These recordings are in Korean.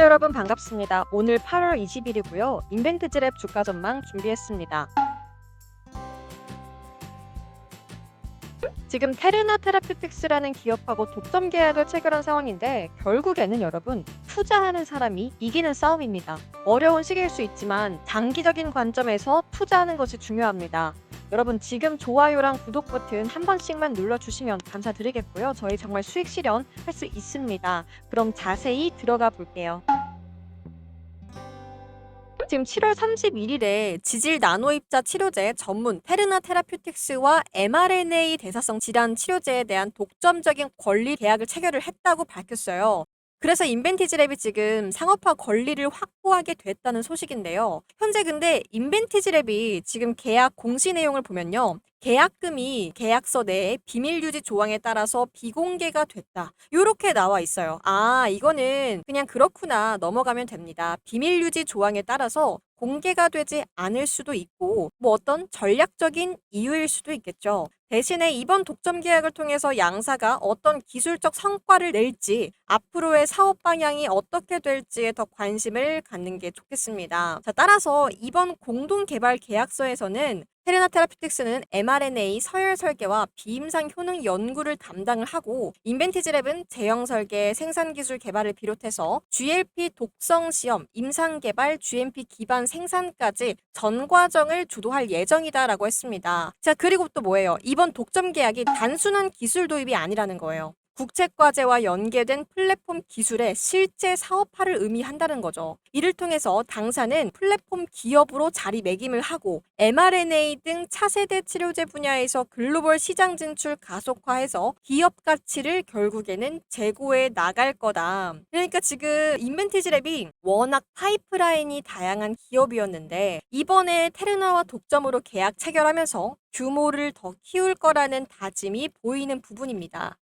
여러분 반갑습니다. 오늘 8월 20일이고요. 인벤트즈랩 주가 전망 준비했습니다. 지금 테르나 테라피틱스라는 기업하고 독점 계약을 체결한 상황인데 결국에는 여러분 투자하는 사람이 이기는 싸움입니다. 어려운 시기일 수 있지만 장기적인 관점에서 투자하는 것이 중요합니다. 여러분 지금 좋아요랑 구독 버튼 한 번씩만 눌러주시면 감사드리겠고요. 저희 정말 수익 실현 할 수 있습니다. 그럼 자세히 들어가 볼게요. 지금 7월 31일에 지질 나노입자 치료제 전문 테르나 테라퓨틱스와 mRNA 대사성 질환 치료제에 대한 독점적인 권리 계약을 체결을 했다고 밝혔어요. 그래서 인벤티지랩이 지금 상업화 권리를 확보하게 됐다는 소식인데요. 현재 근데 인벤티지랩이 지금 계약 공시 내용을 보면요. 계약금이 계약서 내에 비밀 유지 조항에 따라서 비공개가 됐다. 이렇게 나와 있어요. 아, 이거는 그냥 그렇구나. 넘어가면 됩니다. 비밀 유지 조항에 따라서 공개가 되지 않을 수도 있고, 뭐 어떤 전략적인 이유일 수도 있겠죠. 대신에 이번 독점 계약을 통해서 양사가 어떤 기술적 성과를 낼지, 앞으로의 사업 방향이 어떻게 될지에 더 관심을 갖는 게 좋겠습니다. 자, 따라서 이번 공동 개발 계약서에서는 테르나 테라피틱스는 mRNA 서열 설계와 비임상 효능 연구를 담당을 하고 인벤티지랩은 제형 설계, 생산 기술 개발을 비롯해서 GLP 독성 시험, 임상 개발, GMP 기반 생산까지 전 과정을 주도할 예정이다라고 했습니다. 자, 그리고 또 뭐예요? 이번 독점 계약이 단순한 기술 도입이 아니라는 거예요. 국책과제와 연계된 플랫폼 기술의 실제 사업화를 의미한다는 거죠. 이를 통해서 당사는 플랫폼 기업으로 자리매김을 하고 mRNA 등 차세대 치료제 분야에서 글로벌 시장 진출 가속화해서 기업 가치를 결국에는 제고해 나갈 거다. 그러니까 지금 인벤티지랩이 워낙 파이프라인이 다양한 기업이었는데 이번에 테르나와 독점으로 계약 체결하면서 규모를 더 키울 거라는 다짐이 보이는 부분입니다.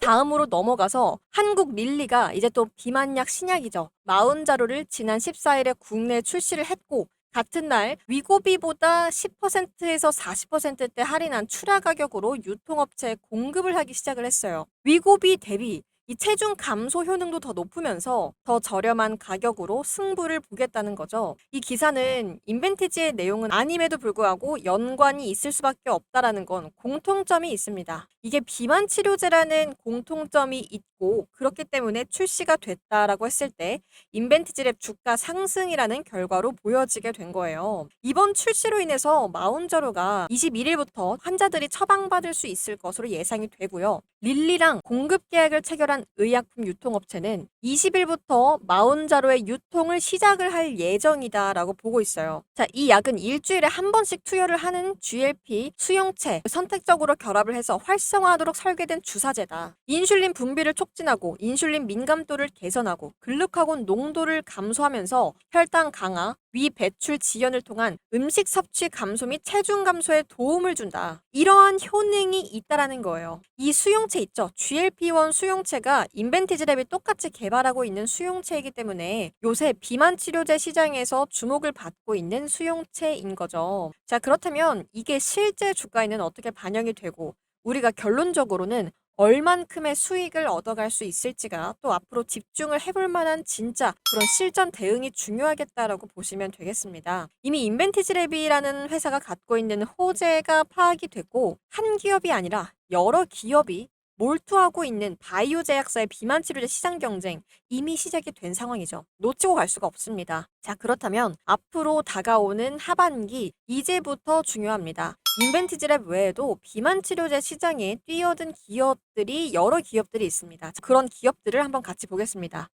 다음으로 넘어가서 한국 릴리가 이제 또 비만약 신약이죠. 마운자로를 지난 14일에 국내 출시를 했고 같은 날 위고비보다 10%에서 40%대 할인한 출하 가격으로 유통업체에 공급을 하기 시작을 했어요. 위고비 대비 이 체중 감소 효능도 더 높으면서 더 저렴한 가격으로 승부를 보겠다는 거죠. 이 기사는 인벤티지의 내용은 아님에도 불구하고 연관이 있을 수밖에 없다라는 건 공통점이 있습니다. 이게 비만 치료제라는 공통점이 있고 그렇기 때문에 출시가 됐다라고 했을 때 인벤티지랩 주가 상승이라는 결과로 보여지게 된 거예요. 이번 출시로 인해서 마운저로가 21일부터 환자들이 처방받을 수 있을 것으로 예상이 되고요. 릴리랑 공급 계약을 체결한 의약품 유통업체는 20일부터 마운자로의 유통을 시작을 할 예정이다라고 보고 있어요. 자, 이 약은 일주일에 한 번씩 투여를 하는 GLP 수용체 선택적으로 결합을 해서 활성화하도록 설계된 주사제다. 인슐린 분비를 촉진하고 인슐린 민감도를 개선하고 글루카곤 농도를 감소하면서 혈당 강화, 위 배출 지연을 통한 음식 섭취 감소 및 체중 감소에 도움을 준다. 이러한 효능이 있다라는 거예요. 이 수용체 있죠. GLP-1 수용체가 인벤티지랩이 똑같이 개발하고 있는 수용체이기 때문에 요새 비만 치료제 시장에서 주목을 받고 있는 수용체인 거죠. 자, 그렇다면 이게 실제 주가에는 어떻게 반영이 되고 우리가 결론적으로는 얼만큼의 수익을 얻어갈 수 있을지가 또 앞으로 집중을 해볼 만한 진짜 그런 실전 대응이 중요하겠다라고 보시면 되겠습니다. 이미 인벤티지랩이라는 회사가 갖고 있는 호재가 파악이 됐고 한 기업이 아니라 여러 기업이 몰두하고 있는 바이오 제약사의 비만 치료제 시장 경쟁 이미 시작이 된 상황이죠. 놓치고 갈 수가 없습니다. 자, 그렇다면 앞으로 다가오는 하반기 이제부터 중요합니다. 인벤티지랩 외에도 비만 치료제 시장에 뛰어든 기업들이 여러 기업들이 있습니다. 자, 그런 기업들을 한번 같이 보겠습니다.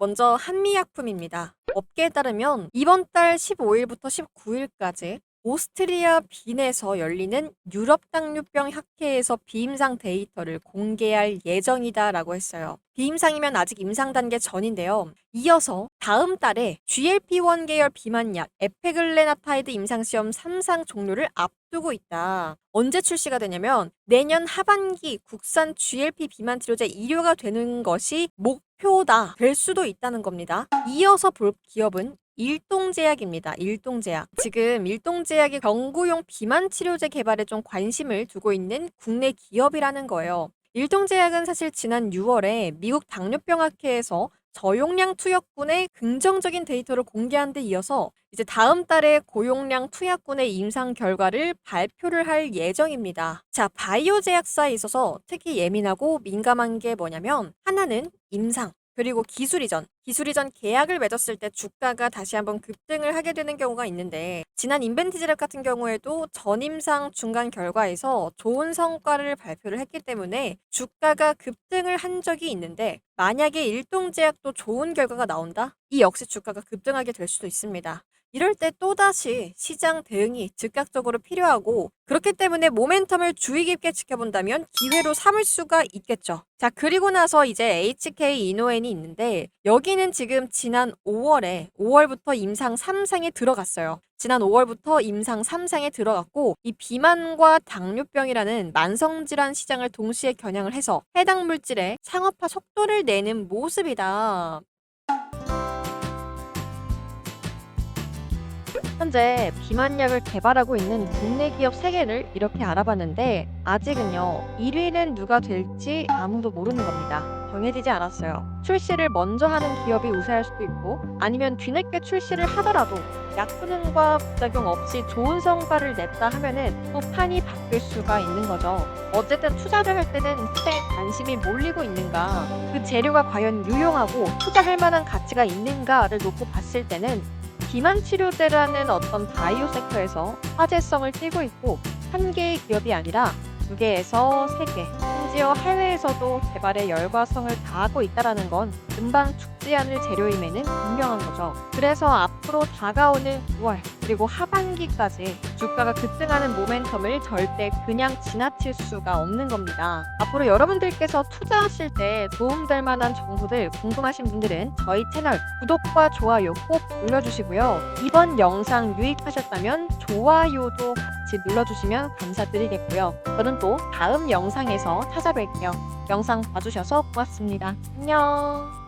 먼저 한미약품입니다. 업계에 따르면 이번 달 15일부터 19일까지 오스트리아 빈에서 열리는 유럽 당뇨병 학회에서 비임상 데이터를 공개할 예정이다라고 했어요. 비임상이면 아직 임상 단계 전인데요. 이어서 다음 달에 GLP-1 계열 비만약 에페글레나타이드 임상시험 3상 종료를 앞두고 있다. 언제 출시가 되냐면 내년 하반기 국산 GLP 비만 치료제 1호가 되는 것이 목 표다. 될 수도 있다는 겁니다. 이어서 볼 기업은 일동제약입니다. 일동제약. 지금 일동제약이 경구용 비만 치료제 개발에 좀 관심을 두고 있는 국내 기업이라는 거예요. 일동제약은 사실 지난 6월에 미국 당뇨병학회에서 저용량 투약군의 긍정적인 데이터를 공개한 데 이어서 이제 다음 달에 고용량 투약군의 임상 결과를 발표를 할 예정입니다. 자, 바이오 제약사에 있어서 특히 예민하고 민감한 게 뭐냐면 하나는 임상, 그리고 기술 이전. 기술 이전 계약을 맺었을 때 주가가 다시 한번 급등을 하게 되는 경우가 있는데 지난 인벤티지랩 같은 경우에도 전임상 중간 결과에서 좋은 성과를 발표를 했기 때문에 주가가 급등을 한 적이 있는데 만약에 일동제약도 좋은 결과가 나온다? 이 역시 주가가 급등하게 될 수도 있습니다. 이럴 때 또다시 시장 대응이 즉각적으로 필요하고 그렇기 때문에 모멘텀을 주의 깊게 지켜본다면 기회로 삼을 수가 있겠죠. 자, 그리고 나서 이제 HK 이노엔이 있는데 여기는 지금 지난 5월에 5월부터 임상 3상에 들어갔어요. 지난 5월부터 임상 3상에 들어갔고 이 비만과 당뇨병이라는 만성 질환 시장을 동시에 겨냥을 해서 해당 물질의 상업화 속도를 내는 모습이다. 현재 비만약을 개발하고 있는 국내 기업 3개를 이렇게 알아봤는데 아직은요 1위는 누가 될지 아무도 모르는 겁니다. 정해지지 않았어요. 출시를 먼저 하는 기업이 우세할 수도 있고 아니면 뒤늦게 출시를 하더라도 약효능과 부작용 없이 좋은 성과를 냈다 하면은 또 판이 바뀔 수가 있는 거죠. 어쨌든 투자를 할 때는 시장에 관심이 몰리고 있는가, 그 재료가 과연 유용하고 투자할 만한 가치가 있는가를 놓고 봤을 때는 비만 치료제라는 어떤 바이오 섹터에서 화제성을 띠고 있고 한 개의 기업이 아니라 두 개에서 세 개, 심지어 해외에서도 개발에 열과성을 다하고 있다라는 건 금방 죽지 않을 재료임에는 분명한 거죠. 그래서 앞으로 다가오는 9월 그리고 하반기까지 주가가 급등하는 모멘텀을 절대 그냥 지나칠 수가 없는 겁니다. 앞으로 여러분들께서 투자하실 때 도움될 만한 정보들 궁금하신 분들은 저희 채널 구독과 좋아요 꼭 눌러주시고요. 이번 영상 유익하셨다면 좋아요도 같이 눌러주시면 감사드리겠고요. 저는 또 다음 영상에서 찾아뵐게요. 영상 봐주셔서 고맙습니다. 안녕.